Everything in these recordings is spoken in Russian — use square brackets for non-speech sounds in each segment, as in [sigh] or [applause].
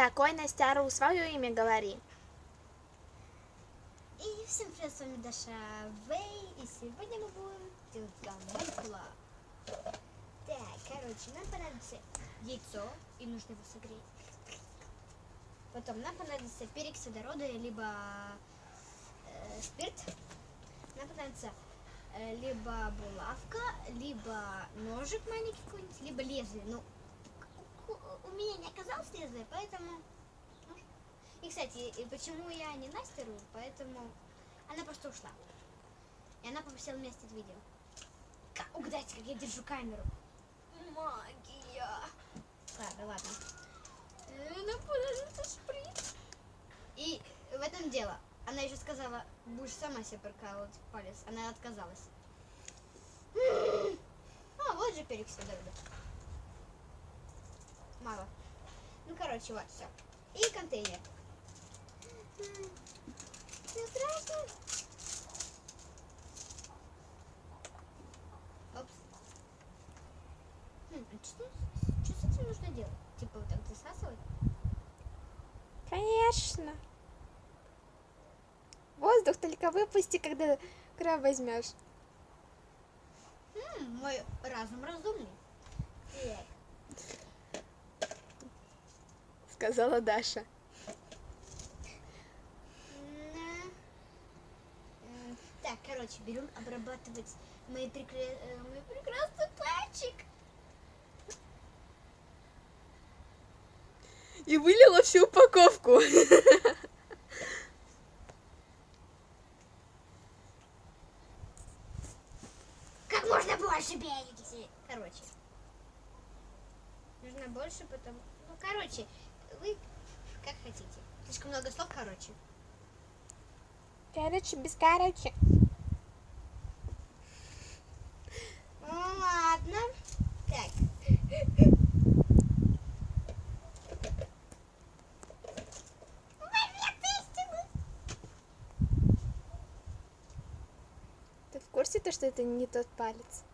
Какой Настя Ру? Свое имя говори. И всем привет, с вами Даша Вэй, и сегодня мы будем делать гамбургла. Так, короче, нам понадобится яйцо, и нужно его согреть. Потом нам понадобится перец водорода, либо э, спирт. Нам понадобится э, либо булавка, либо ножик маленький какой-нибудь, либо лезвие. Ну, у- меня не оказалось лезвия, поэтому нож. И, кстати, и почему я не Настя Ру, поэтому она просто ушла. И она попросила меня снять видео. Ка- Угадайте, как я держу камеру. Магия. Ладно, ладно. Э, Нам понадобится шприц. И в этом дело. Она еще сказала, будешь сама себе прокалывать палец. Она отказалась. А, вот же перекись водорода. Мало. Ну, короче, вот, все. И контейнер. Все страшно. Опс. Хм, а что, что с этим нужно делать? Типа вот так засасывать? Конечно. Воздух только выпусти, когда краб возьмешь. М, мой разум разумный. Так. Сказала Даша. Так, короче, берем обрабатывать мои прекра- э, мой прекрасный пальчик. И вылила всю упаковку. Как можно больше берегите. Короче. Нужно больше, потому... Ну, короче, вы как хотите. Слишком много слов, короче. Короче, без короче. Ну, ладно. Так. Ты в курсе, то, что это не тот палец?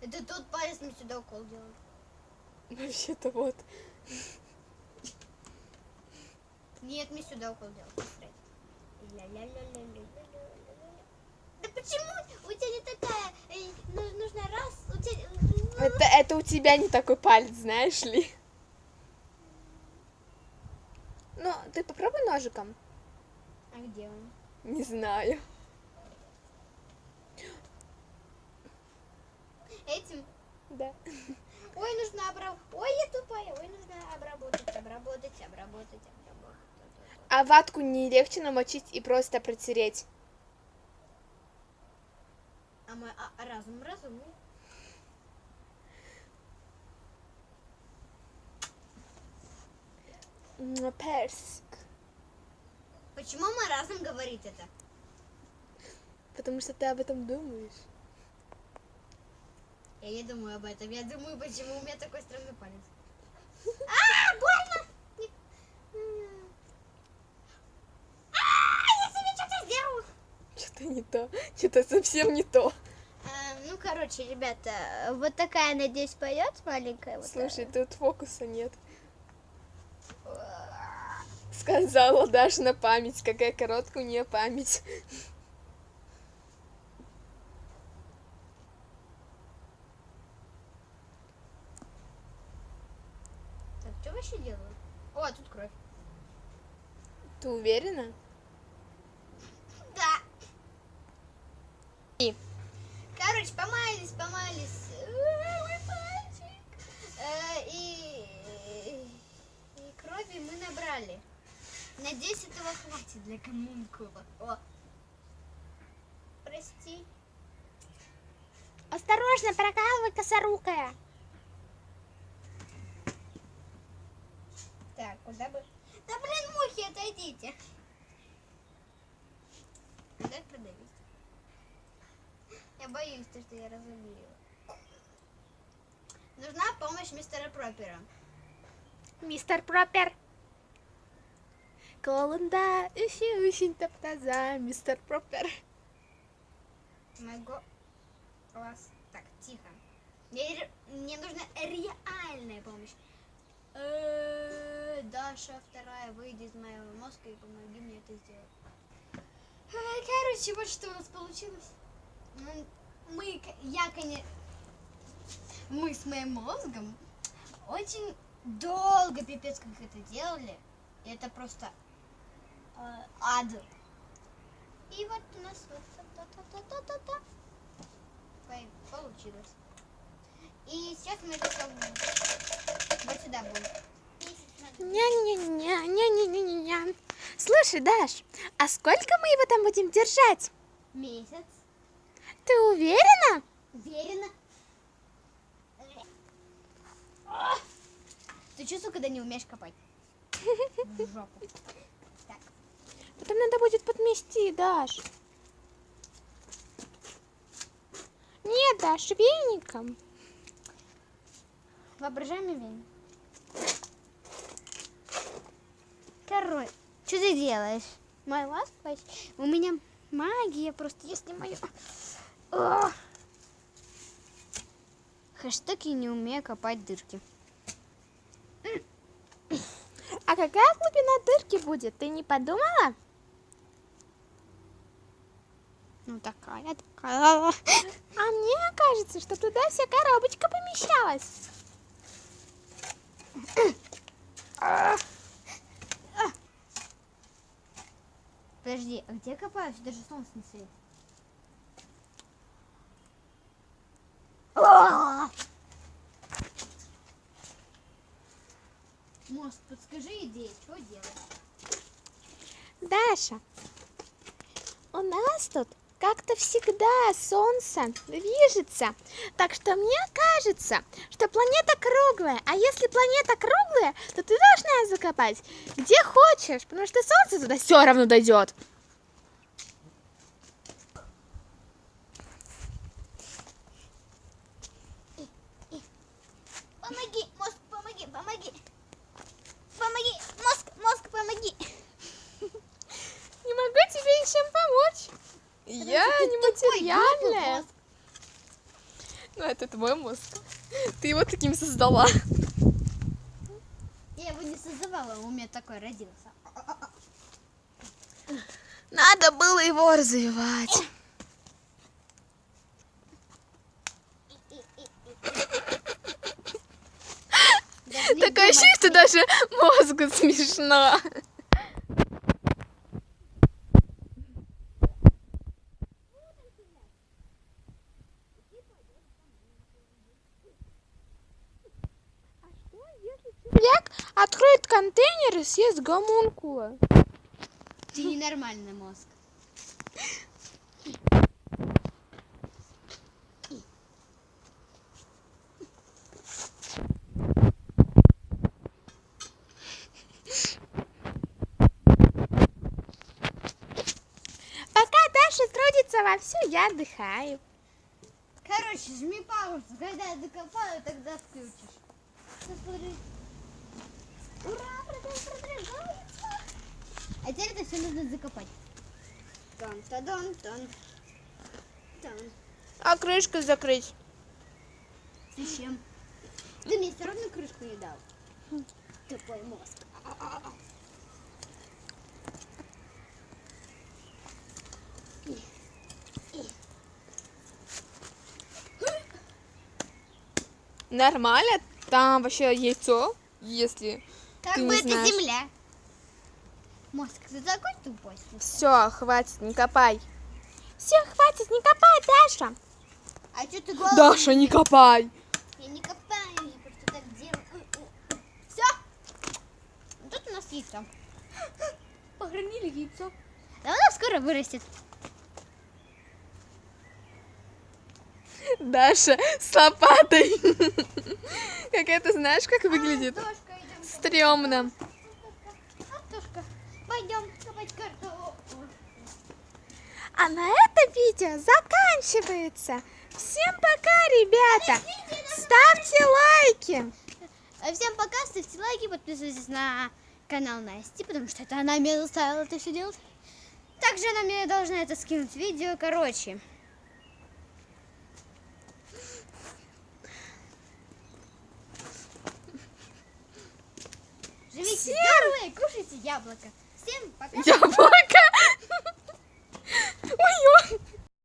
Это тот палец мне сюда укол делал. [laughs] Вообще-то вот. Нет, мне сюда укол. Ля-ля-ля-ля-ля-ля-ля-ля. Да почему у тебя не такая? Нужно раз, у тебя... Это, это у тебя не такой палец, знаешь ли? Ну, ты попробуй ножиком. А где он? Не знаю. Этим? Да. Ой, нужно обработать. Ой, я тупая. Ой, нужно обработать, обработать, обработать, обработать. А ватку не легче намочить и просто протереть? А мой а, разум разумный. М, Персик. Почему мой разум говорит это? Потому что ты об этом думаешь. Я не думаю об этом. Я думаю, почему у меня такой странный палец. А, больно! Не- М. А, я себе что-то сделала. Что-то не то. Что-то совсем не то. А, ну, короче, ребята, вот такая, надеюсь, поет маленькая. Вот Слушай, тут фокуса нет. Сказала Даша на память. Какая короткая у нее память. Так, что вообще делаю? О, тут кровь. Ты уверена? Да. И? Короче, Ой, мой пальчик. Э, И, и крови мы набрали. Надеюсь, этого хватит для коммункула. О. Прости. Осторожно, прокалывай косорукая. Так, куда бы... Да блин, мухи, отойдите. Как продавить? Я боюсь, то, что я разобью. Нужна помощь мистера Пропера. Мистер Пропер. Колында üşü таптаза, мистер Пропер. Моего вас. Так, тихо. Мне, мне нужна реальная помощь. Э, Даша вторая, выйди из моего мозга и помоги мне это сделать. А, Короче, вот что у нас получилось. Мы, я, конечно, мы с моим мозгом очень долго, пипец, как это делали. И это просто э, ад. И вот у нас вот та-та-та-та-та-та. Пой- получилось. И сейчас мы это вот сюда будем. Ня-ня-ня-ня-ня-ня-ня. Слушай, Даш, а сколько мы его там будем держать? Месяц. Ты уверена? Уверена. Ты чувствуешь, когда не умеешь копать? Жопу. Так. Потом надо будет подмести, Даш. Нет, Даш, веником. Воображаемый веник. Короче, что ты делаешь? Мой ласт У меня магия просто, я снимаю. О! Хэштег я не умею копать дырки. А какая глубина дырки будет? Ты не подумала? Ну такая, такая. А мне кажется, что туда вся коробочка помещалась. Подожди, а где копаюсь? Даже солнце не светит. Мост, подскажи идеи, что делать? Даша, у нас тут как-то всегда солнце движется. Так что мне кажется, что планета круглая. А если планета круглая, то ты должна закопать где хочешь, потому что солнце туда все равно дойдет. Помоги, помоги. Помоги, мозг, мозг, помоги. Не могу тебе ничем помочь. Я Потому что ты не тупой, глупый материальная. мозг. Ну, это твой мозг. Ты его таким создала. Я его не создавала, у меня такой родился. Надо было его развивать. Такое ощущение, что даже мозгу смешно. Человек откроет контейнер и съест гомункула. Ты ненормальный мозг. Пока Даша трудится вовсю, я отдыхаю. Короче, жми паузу. Когда я докопаю, тогда включишь. Ура. А теперь это все нужно закопать. Тон, тон, тон, тон. А крышку закрыть? Зачем? Ты мне все равно крышку не дал. Тупой мозг. Нормально? Там вообще яйцо, если... Как Ты бы не это знаешь. земля. Мозг, ты такой тупой. Все, хватит, не копай. Все, хватит, не копай, Даша. А что ты голову? Даша, не копай. Я не копаю, я просто так делаю. Все. Тут у нас яйцо. Похоронили яйцо. Да оно скоро вырастет. Даша с лопатой. Как это, знаешь, как выглядит? Стремно. Антошка, пойдем копать картошку. А на этом видео заканчивается. Всем пока, ребята. Ставьте лайки. А Всем пока, ставьте лайки, подписывайтесь на канал Насти, потому что это она мне заставила это все делать. Также она мне должна это скинуть видео, короче. Живите Всем... здоровые, кушайте яблоко. Всем пока. Яблоко? [laughs] Ой-ой.